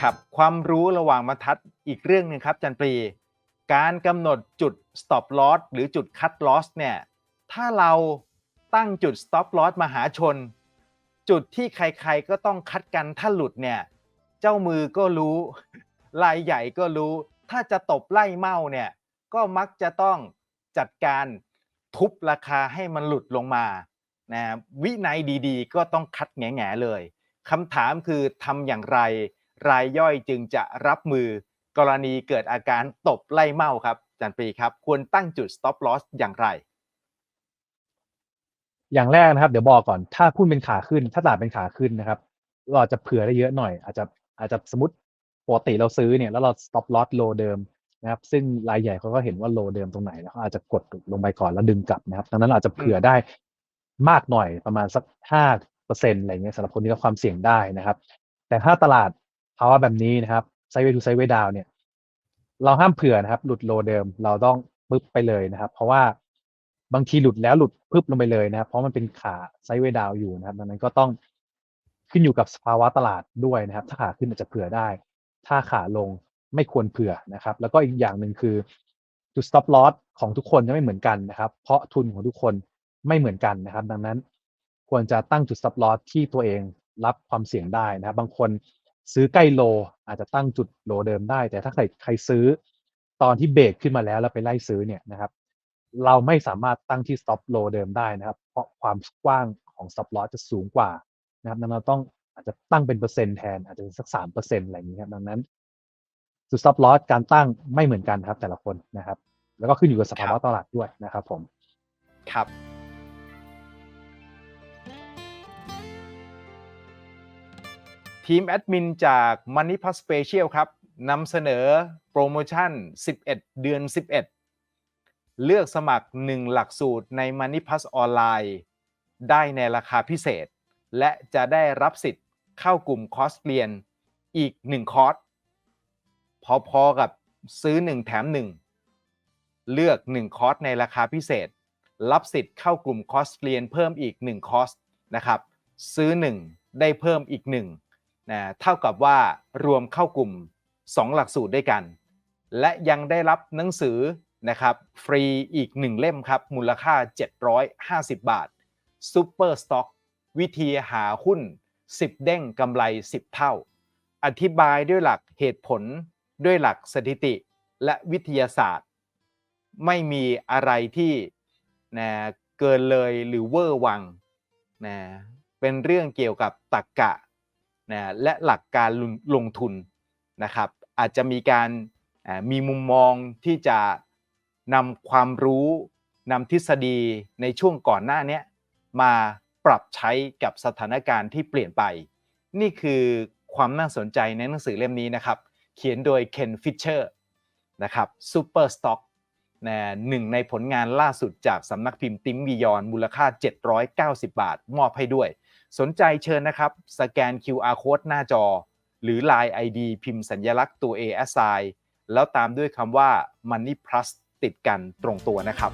ครับความรู้ระหว่างบรรทัดอีกเรื่องหนึ่งครับจันปรี การกำหนดจุด stop loss หรือจุด cut loss เนี่ยถ้าเราตั้งจุด stop loss มหาชน จุดที่ใครๆก็ต้องคัดกันถ้าหลุดเนี่ยเจ้ามือก็รู้รายใหญ่ก็รู้ ถ้าจะตบไล่เมาเนี่ยก็มักจะต้องจัดการทุบราคาให้มันหลุดลงมานะวินัยดีๆ ก็ต้องคัดแง่ๆเลยคำถามคือทำอย่างไร รายย่อยจึงจะรับมือกรณีเกิดอาการตบไล่เมาครับจันปีครับควรตั้งจุด stop loss อย่างไร อย่างแรกนะครับเดี๋ยวบอกก่อนถ้าพุ่นเป็นขาขึ้น ถ้าตลาดเป็นขาขึ้นนะครับ เราจะเผื่อได้เยอะหน่อย อาจจะอาจจะสมมติปกติเราซื้อเนี่ยแล้วเรา stop loss low เดิมนะครับซึ่งรายใหญ่เขาก็เห็นว่า low เดิมตรงไหนแล้วเขาอาจจะกดลงไปก่อนแล้วดึงกลับนะครับดังนั้นอาจจะเผื่อได้มากหน่อยประมาณสักห้าเปอร์เซ็นต์อะไรเงี้ยสำหรับคนที่มีความเสี่ยงได้นะครับ แต่ถ้าตลาด ภาวะแบบนี้นะครับไซเว y ทูไซเวดาวเนี่ย เราห้ามเผื่อนะครับ หลุดโลเดิม เราต้องปึ๊บไปเลยนะครับ เพราะว่าบางทีหลุดแล้วหลุดปึ๊บลงไปเลยนะครับ เพราะมันเป็นขาไซเวดาวอยู่นะครับดังนั้นก็ต้องขึ้นอยู่กับสภาวะตลาดด้วยนะครับ ถ้าขาขึ้นอาจจะเผื่อได้ ถ้าขาลงไม่ควรเผื่อนะครับ แล้วก็อีกอย่างหนึ่งคือจุด stop loss ของทุกคนจะไม่เหมือนกันนะครับ เพราะทุนของทุกคนไม่เหมือนกันนะครับ ดังนั้นควรจะตั้งจุด stop loss ที่ตัวเองรับความเสี่ยงได้นะครับ บางคน ซื้อใกล้โล อาจจะตั้งจุดโลเดิมได้ แต่ถ้าใครใครซื้อตอนที่เบรกขึ้นมาแล้วแล้วไปไล่ซื้อเนี่ยนะครับเราไม่สามารถตั้งที่ stop low เดิมได้นะครับ เพราะความกว้างของ stop loss จะสูงกว่านะครับดังนั้นเราต้องอาจจะตั้งเป็นเปอร์เซ็นต์แทน อาจจะเป็นสักสามเปอร์เซ็นต์อะไรอย่างนี้ครับดังนั้นจุด stop loss การตั้งไม่เหมือนกันครับแต่ละคนนะครับ แล้วก็ขึ้นอยู่กับสภาวะตลาดด้วยนะครับผม ครับ ทีมแอดมินจาก Money Plus Special ครับนำเสนอโปรโมชั่น 11 เดือน 11 เลือกสมัคร 1 หลักสูตรใน Money Plus ออนไลน์ได้ในราคาพิเศษ และจะได้รับสิทธิ์เข้ากลุ่มคอร์สเรียนอีก 1 คอร์ส พอๆกับซื้อ 1 แถม 1 เลือก 1 คอร์สในราคาพิเศษ รับสิทธิ์เข้ากลุ่มคอร์สเรียนเพิ่มอีก 1 คอร์สนะครับ ซื้อ 1 ได้เพิ่มอีก 1 นะเท่ากับว่ารวมเข้ากลุ่ม 2 หลักสูตรด้วยกัน และยังได้รับหนังสือนะครับฟรีอีก 1 เล่มครับ มูลค่า 750 บาท Super Stock วิธีหาหุ้น 10 เด้งกำไร 10 เท่า อธิบายด้วยหลักเหตุผล ด้วยหลักสถิติและวิทยาศาสตร์ ไม่มีอะไรที่นะเกินเลยหรือเวอร์วังนะเป็นเรื่องเกี่ยวกับตรรกกะ นะและหลักการลงลงทุนนะครับ อาจจะมีการมีมุมมองที่จะนำความรู้นำทฤษฎีในช่วงก่อนหน้านี้มาปรับใช้กับสถานการณ์ที่เปลี่ยนไป นี่คือความน่าสนใจในหนังสือเล่มนี้นะครับ เขียนโดยเคนฟิชเชอร์นะครับ Super Stock นะหนึ่งในผลงานล่าสุดจากสำนักพิมพ์ติมวิยอนมูลค่า 790 บาท มอบให้ด้วย สนใจเชิญนะครับ สแกน QR code หน้าจอ หรือ Line ID พิมพ์สัญลักษณ์ตัว A S I แล้วตามด้วยคำว่า Money Plus ติดกันตรงตัวนะครับ